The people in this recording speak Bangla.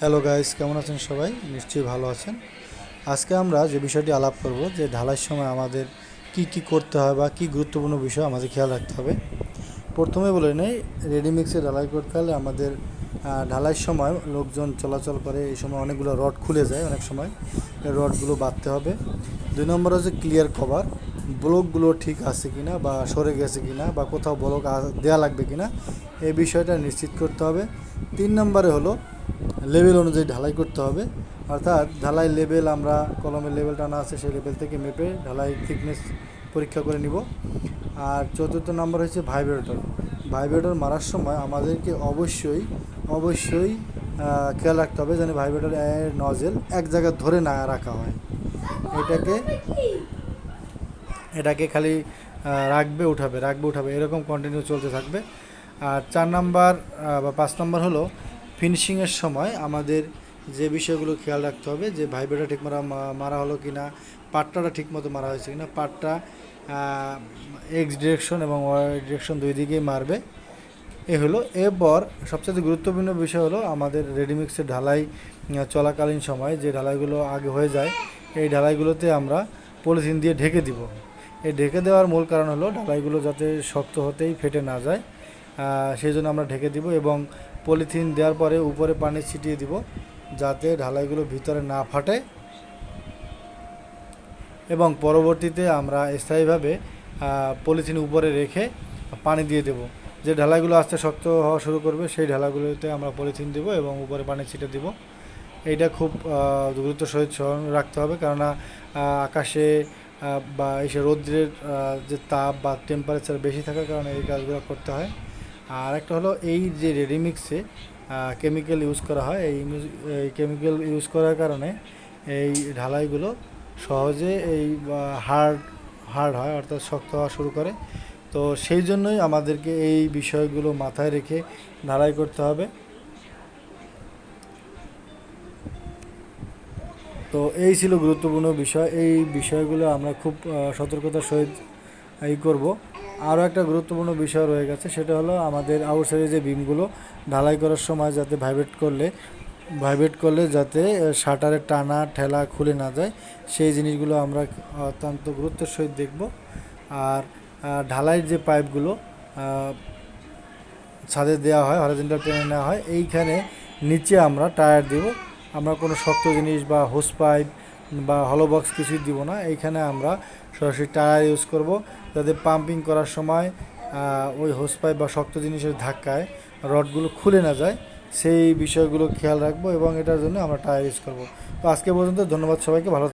হ্যালো গাইস কেমন আছেন সবাই? নিশ্চয়ই ভালো আছেন। আজকে আমরা যে বিষয়টি আলাপ করব, যে ঢালাইয়ের সময় আমাদের কি কি করতে হয় বা কি গুরুত্বপূর্ণ বিষয় আমাদের খেয়াল রাখতে হবে। প্রথমে বলে নেই রেডিমিক্সে ঢালাই করতে হলে আমাদের ঢালাইয়ের সময় লোকজন চলাচল করে, এই সময় অনেকগুলো রড খুলে যায় অনেক সময়। রডগুলো বাঁধতে হবে। দুই নম্বর হচ্ছে ক্লিয়ার কভার ব্লকগুলো ঠিক আছে কিনা বা সরে গেছে কিনা বা কোথাও ব্লক দেওয়া লাগবে কিনা, এই বিষয়টা নিশ্চিত করতে হবে। তিন নম্বরে হলো লেভেল অনুযায়ী ঢালাই করতে হবে। অর্থাৎ ঢালাই লেভেল আমরা কলমের লেভেল টানা আছে, সেই লেভেল থেকে মেপে ঢালাই থিকনেস পরীক্ষা করে নিব। আর চতুর্থ নম্বর হচ্ছে ভাইব্রেটর ভাইব্রেটর মারার সময় আমাদেরকে অবশ্যই অবশ্যই খেয়াল রাখতে হবে যেন ভাইব্রেটর এর নজেল এক জায়গায় ধরে না রাখা হয়। এটাকে এটাকে খালি রাখবে, উঠাবে রাখবে, উঠাবে। এরকম কন্টিনিউ চলতে থাকবে। আর চার নাম্বার বা পাঁচ নাম্বার হলো ফিনিশিংয়ের সময় আমাদের যে বিষয়গুলো খেয়াল রাখতে হবে, যে ভাইব্রেটা ঠিক মারা মারা হলো কি না পাট্টাটা ঠিক মতো মারা হয়েছে কি না পাটটা এক্স ডিরেকশন এবং ওয়াই ডিরেকশন দুই দিকেই মারবে। এ হলো, এরপর সবচেয়ে গুরুত্বপূর্ণ বিষয় হলো আমাদের রেডিমিক্সের ঢালাই চলাকালীন সময় যে ঢালাইগুলো আগে হয়ে যায়, এই ঢালাইগুলোতে আমরা পলিথিন দিয়ে ঢেকে দিব। এই ঢেকে দেওয়ার মূল কারণ হলো ঢালাইগুলো যাতে শক্ত হতেই ফেটে না যায়। সেই জন্য আমরা ঢেকে দিব এবং পলিথিন দেওয়ার পরে উপরে পানি ছিটিয়ে দিব যাতে ঢালাইগুলো ভিতরে না ফাটে। এবং পরবর্তীতে আমরা স্থায়ীভাবে পলিথিন উপরে রেখে পানি দিয়ে দেব। যে ঢালাইগুলো আস্তে শক্ত হওয়া শুরু করবে, সেই ঢালাগুলোতে আমরা পলিথিন দেব এবং উপরে পানি ছিটে দিব। এইটা খুব গুরুত্ব সহিত রাখতে হবে কেননা আকাশে বা এসে রৌদ্রের যে তাপ বা টেম্পারেচার বেশি থাকার কারণে এই কাজগুলো করতে হয়। আর একটা হলো এই যে রেডিমিক্সে কেমিক্যাল ইউজ করা হয়, এই কেমিক্যাল ইউজ করার কারণে এই ঢালাইগুলো সহজে এই হার্ড হার্ড হয়, অর্থাৎ শক্ত হওয়া শুরু করে। তো সেই জন্যই আমাদেরকে এই বিষয়গুলো মাথায় রেখে ঢালাই করতে হবে। তো এই ছিল গুরুত্বপূর্ণ বিষয়। এই বিষয়গুলো আমরা খুব সতর্কতার সহিত এই করব। আরও একটা গুরুত্বপূর্ণ বিষয় রয়ে গেছে, সেটা হলো আমাদের আউটসাইডে যে বিমগুলো, ঢালাই করার সময় যাতে ভাইব্রেট করলে ভাইব্রেট করলে যাতে শাটারের টানা ঠেলা খুলে না যায়, সেই জিনিসগুলো আমরা অত্যন্ত গুরুত্বের সহিত দেখব। আর ঢালাইয়ের যে পাইপগুলো ছাদে দেওয়া হয় হরিজেন্টাল টেনে নেওয়া হয়, এইখানে নিচে আমরা টায়ার দেব। আমরা কোনো শক্ত জিনিস বা হোস পাইপ বা হলো বক্স কিছুই দিব না। এইখানে আমরা সরাসরি টায়ার ইউজ করব। যাতে পাম্পিং করার সময় ওই হোস পাইপ বা শক্ত জিনিসের ধাক্কায় রডগুলো খুলে না যায়, সেই বিষয়গুলো খেয়াল রাখব এবং এটার জন্য আমরা টায়ার ইউজ করব। তো আজকে পর্যন্ত ধন্যবাদ সবাইকে, ভালো